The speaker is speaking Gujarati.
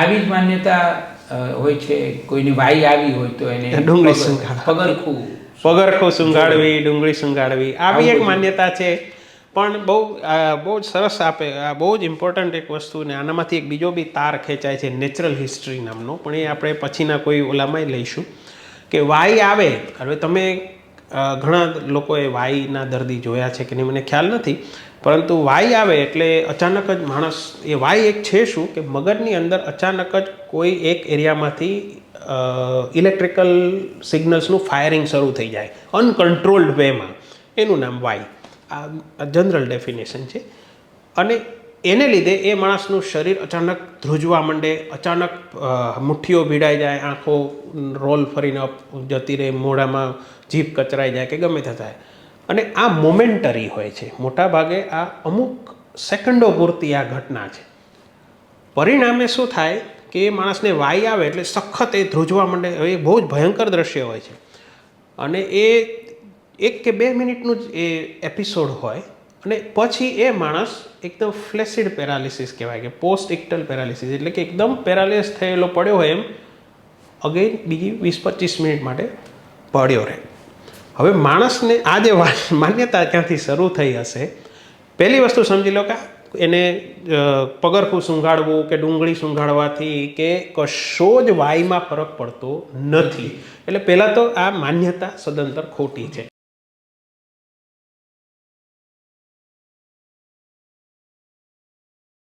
આવી જ માન્યતા હોય છે. કોઈની વાઈ આવી હોય તો એને ડુંગળી પગરખું. પગરખું સુંઘાડવી ડુંગળી સુંઘાડવી આવી એક માન્યતા છે. પણ બહુ બહુ જ સરસ આપે આ બહુ જ ઇમ્પોર્ટન્ટ એક વસ્તુ ને આનામાંથી એક બીજો બી તાર ખેંચાય છે નેચરલ હિસ્ટ્રી નામનો. પણ એ આપણે પછીના કોઈ ઓલામાં લઈશું. કે વાઈ આવે હવે તમે ઘણા લોકોએ વાઈના દર્દી જોયા છે કે નહીં, મને ખ્યાલ નથી. પરંતુ વાઈ આવે એટલે અચાનક જ માણસ, એ વાઈ એક છે શું કે મગજની અંદર અચાનક જ કોઈ એક એરિયામાંથી ઇલેક્ટ્રિકલ સિગ્નલ્સનું ફાયરિંગ શરૂ થઈ જાય. અનકન્ટ્રોલ્ડ વેમાં. એનું નામ વાઈ. આ જનરલ ડેફિનેશન છે. અને એને લીધે એ માણસનું શરીર અચાનક ધ્રુજવા માંડે, અચાનક મુઠ્ઠીઓ ભીડાઈ જાય, આંખો રોલ ફરીને અપ જતી રહે, મોઢામાં જીભ કચરાઈ જાય કે ગમે તે થાય. અને આ મોમેન્ટરી હોય છે. મોટાભાગે આ અમુક સેકન્ડો પૂરતી આ ઘટના છે. પરિણામે શું થાય કે એ માણસને વાઈ આવે એટલે સખત એ ધ્રુજવા માંડે, એ બહુ જ ભયંકર દ્રશ્ય હોય છે. અને એ એક કે બે મિનિટનું જ એ એપિસોડ હોય અને પછી એ માણસ એકદમ ફ્લેસિડ પેરાલિસિસ કહેવાય કે પોસ્ટ ઇક્ટલ પેરાલિસિસ એટલે કે એકદમ પેરાલિસ થયેલો પડ્યો હોય એમ અગેન બીજી વીસ પચીસ મિનિટ માટે પડ્યો રહે. હવે માણસને આ જે માન્યતા ક્યાંથી શરૂ થઈ હશે? પહેલી વસ્તુ સમજી લો કે એને પગરખું સૂંઘાડવું કે ડુંગળી સૂંઘાડવાથી કે કશો જ વાયમાં ફરક પડતો નથી. એટલે પહેલાં તો આ માન્યતા સદંતર ખોટી છે.